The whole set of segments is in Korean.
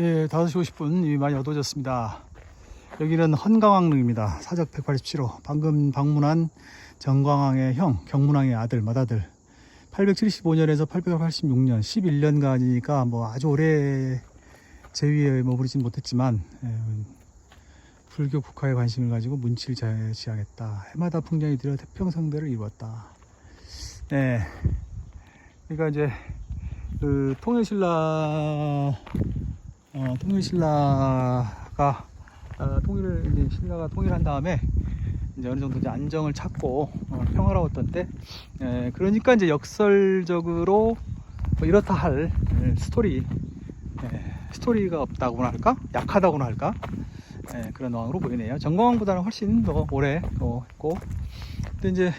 예, 5시 50분 많이 어두워졌습니다. 여기는 헌강왕릉입니다. 사적 187호. 방금 방문한 정광왕의 형, 경문왕의 아들, 맏아들. 875년에서 886년, 11년간이니까 뭐 아주 오래 제위에 머무르진 못했지만, 예, 불교 국화에 관심을 가지고 문치를 제시하겠다. 해마다 풍년이 들여 태평성대를 이루었다. 네. 그러니까 이제 그 통일신라 어, 통일신라가 어, 통일을 이제 신라가 통일한 다음에 이제 어느 정도 이제 안정을 찾고 어, 평화로웠던 때 에, 그러니까 이제 역설적으로 뭐 이렇다 할 에, 스토리 에, 스토리가 없다고나 할까? 약하다고나 할까? 에, 그런 왕으로 보이네요. 정광왕보다는 훨씬 더 오래 어, 했고 근데 이제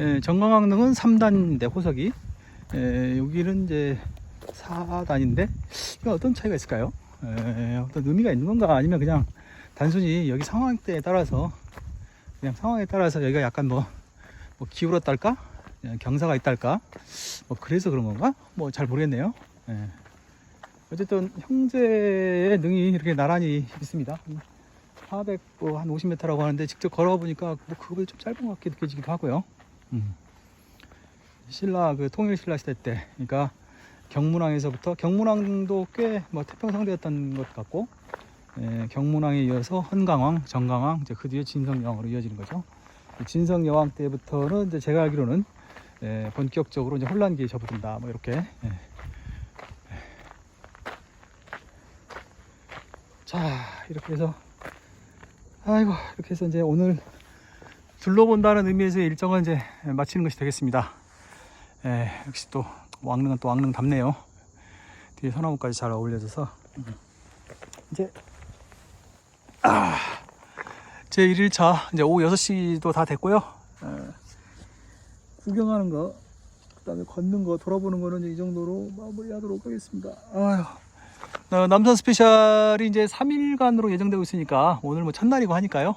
에, 정광왕릉은 3단인데 호석이. 에, 여기는 이제 4단인데? 이거 어떤 차이가 있을까요? 에, 어떤 의미가 있는 건가? 아니면 그냥 단순히 여기 상황대에 따라서 그냥 상황에 따라서 여기가 약간 뭐, 뭐 기울었달까? 경사가 있달까? 뭐 그래서 그런 건가? 뭐 잘 모르겠네요. 예. 어쨌든 형제의 능이 이렇게 나란히 있습니다. 400, 뭐 한 50m라고 하는데 직접 걸어보니까 뭐 그거보다 좀 짧은 것 같게 느껴지기도 하고요. 음. 신라 그 통일 신라 시대 때. 그러니까 경문왕에서부터 경문왕도 꽤 뭐 태평성대였던 것 같고 예, 경문왕에 이어서 헌강왕, 정강왕, 이제 그 뒤에 진성여왕으로 이어지는 거죠. 진성여왕 때부터는 이제 제가 알기로는 예, 본격적으로 이제 혼란기에 접어든다. 뭐 이렇게. 예. 자 이렇게 해서 아이고 이렇게 해서 이제 오늘 둘러본다는 의미에서의 일정은 이제 마치는 것이 되겠습니다. 예, 역시 또 왕릉은 또 왕릉 답네요. 뒤에 소나무까지 잘 어울려져서 이제 아, 제 1일차 이제 오후 6시도 다 됐고요. 예, 구경하는 거, 그다음에 걷는 거, 돌아보는 거는 이 정도로 마무리하도록 하겠습니다. 아휴. 어, 남산 스페셜이 이제 3일간으로 예정되고 있으니까 오늘 뭐 첫날이고 하니까요.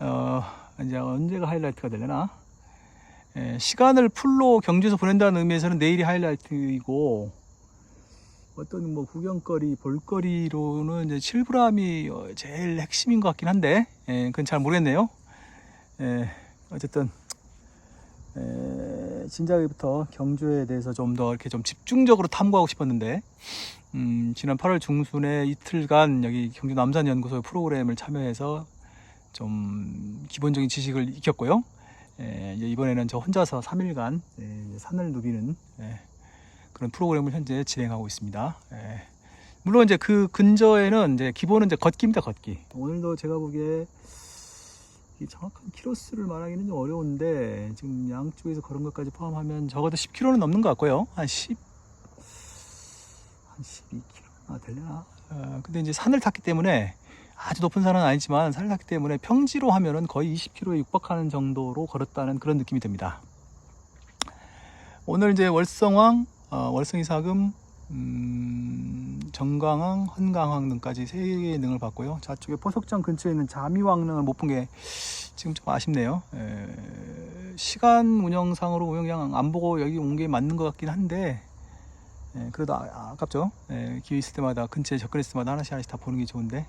어, 이제 언제가 하이라이트가 되려나? 예, 시간을 풀로 경주에서 보낸다는 의미에서는 내일이 하이라이트이고 어떤 뭐 구경거리, 볼거리로는 이제 칠브람이 어, 제일 핵심인 것 같긴 한데 예, 그건 잘 모르겠네요. 예, 어쨌든 에, 진작에부터 경주에 대해서 좀 더 이렇게 좀 집중적으로 탐구하고 싶었는데 음, 지난 8월 중순에 이틀간 여기 경주 남산연구소 프로그램을 참여해서 좀 기본적인 지식을 익혔고요. 예, 이번에는 저 혼자서 3일간 예, 산을 누비는 예, 그런 프로그램을 현재 진행하고 있습니다. 예. 물론 이제 그 근저에는 이제 기본은 이제 걷기입니다, 걷기. 오늘도 제가 보기에 이 정확한 키로수를 말하기는 좀 어려운데 지금 양쪽에서 걸은 것까지 포함하면 적어도 10km는 넘는 것 같고요. 한 10, 한 12km 되려나? 어, 근데 이제 산을 탔기 때문에 아주 높은 산은 아니지만 탔기 때문에 평지로 하면은 거의 20km에 육박하는 정도로 걸었다는 그런 느낌이 듭니다. 오늘 이제 월성왕, 어, 월성이사금, 음, 정강왕, 헌강왕 등까지 세 개의 능을 봤고요. 저쪽에 포석장 근처에 있는 자미왕릉을 못 본 게 지금 좀 아쉽네요. 에, 시간 운영상으로 그냥 안 보고 여기 온 게 맞는 것 같긴 한데 예, 그래도 아, 아깝죠. 예, 기회 있을 때마다 근처에 접근했을 때마다 하나씩 하나씩 다 보는 게 좋은데.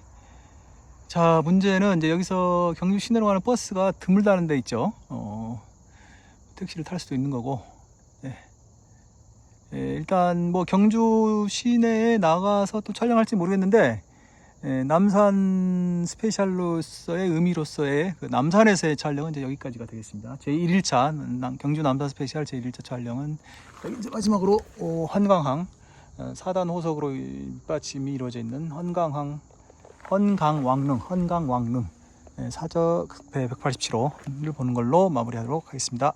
자 문제는 이제 여기서 경주 시내로 가는 버스가 드물다는 데 있죠. 어, 택시를 탈 수도 있는 거고. 예. 예, 일단 뭐 경주 시내에 나가서 또 촬영할지 모르겠는데 예, 남산 스페셜로서의 의미로서의 그 남산에서의 촬영은 이제 여기까지가 되겠습니다. 제 1일차 경주 남산 스페셜 제 1일차 촬영은 이제 마지막으로 어, 헌강항 어, 4단 호석으로 밑받침이 이루어져 있는 헌강항 헌강왕릉 헌강왕릉 예, 사적 배 187호를 보는 걸로 마무리하도록 하겠습니다.